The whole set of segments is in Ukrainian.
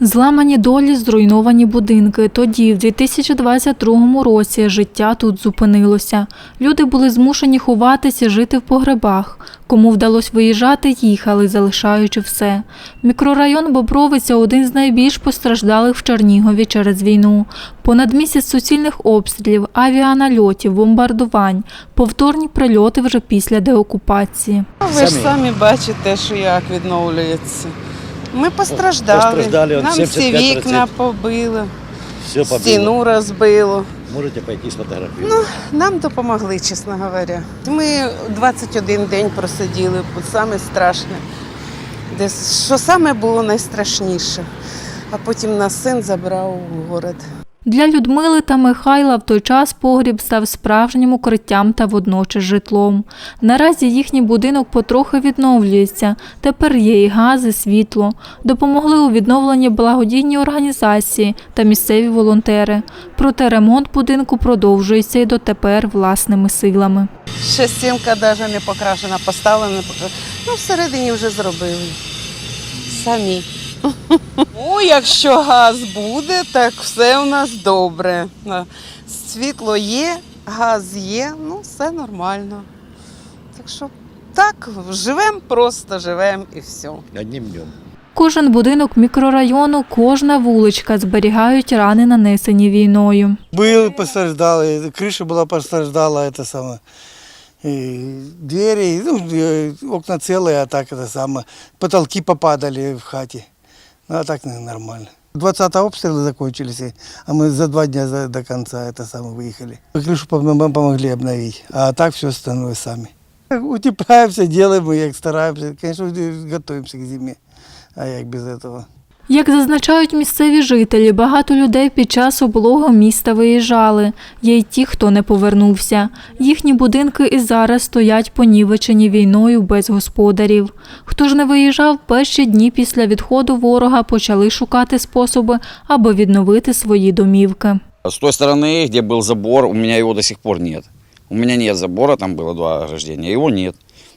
Зламані долі, зруйновані будинки. Тоді, в 2022 році, життя тут зупинилося. Люди були змушені ховатися, жити в погребах. Кому вдалося виїжджати, їхали, залишаючи все. Мікрорайон Бобровиця один з найбільш постраждалих в Чернігові через війну. Понад місяць суцільних обстрілів, авіанальотів, бомбардувань, повторні прильоти вже після деокупації. Ви ж самі бачите, що як відновлюється. Ми постраждали. Постраждали, он Нам всі 75%. вікна побили, Все побило. стіну розбило. Можете пойти Ну Нам допомогли, чесно говоря. Ми 21 день просиділи, бо саме страшне. Де, що саме було найстрашніше. А потім нас син забрав у город. Для Людмили та Михайла в той час погріб став справжнім укриттям та водночас житлом. Наразі їхній будинок потрохи відновлюється. Тепер є і газ, і світло. Допомогли у відновленні благодійні організації та місцеві волонтери. Проте ремонт будинку продовжується і дотепер власними силами. Ще стінка навіть не покрашена, поставлена. Ну, всередині вже зробили. Самі. Ну, якщо газ буде, так все у нас добре. А, Світло є, газ є, ну все нормально. Так що так, живемо, просто живемо і все. Одним днем. Кожен будинок мікрорайону, кожна вуличка зберігають рани, нанесені війною. Был постраждал, крыша была постраждала, это самое. И двери, ну, э, окна целые, а так это самое. Потолки попадали в хате. Ну, а так ну, нормально. 20 обстрелы закончились, и- а мы за два дня за- до конца это самое выехали. Крышу пом- нам помогли обновить, а так все остальное сами. Утепляемся, делаем, и как стараемся. Конечно, готовимся к зиме. А як без этого? Як зазначають місцеві жителі, багато людей під час облогу міста виїжджали. Є й ті, хто не повернувся. Їхні будинки і зараз стоять понівечені війною без господарів. Хто ж не виїжджав, перші дні після відходу ворога почали шукати способи, аби відновити свої домівки. С той стороны, где был забор, у меня его до сих пор нет. У меня нет забора, там было два ограждения, его нет.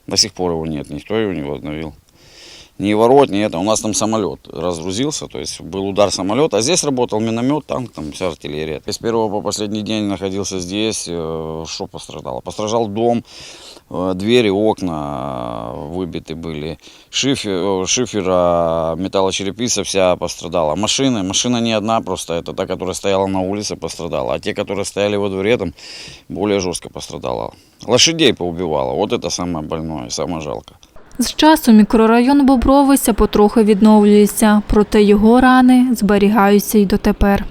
До сих пор его нет, никто его не восстановил. Ни ворот, ни это. У нас там самолет разгрузился, то есть был удар самолета, а здесь работал миномет, танк, там вся артиллерия. С первого по последний день находился здесь, э, что пострадало? Пострадал дом, э, двери, окна э, выбиты были, шифер, шифера, металлочерепица вся пострадала. Машины, машина не одна просто, это та, которая стояла на улице, пострадала. А те, которые стояли во дворе, там более жестко пострадала. Лошадей поубивала, вот это самое больное, самое жалко. З часу мікрорайон Бобровиця потрохи відновлюється, проте його рани зберігаються й дотепер.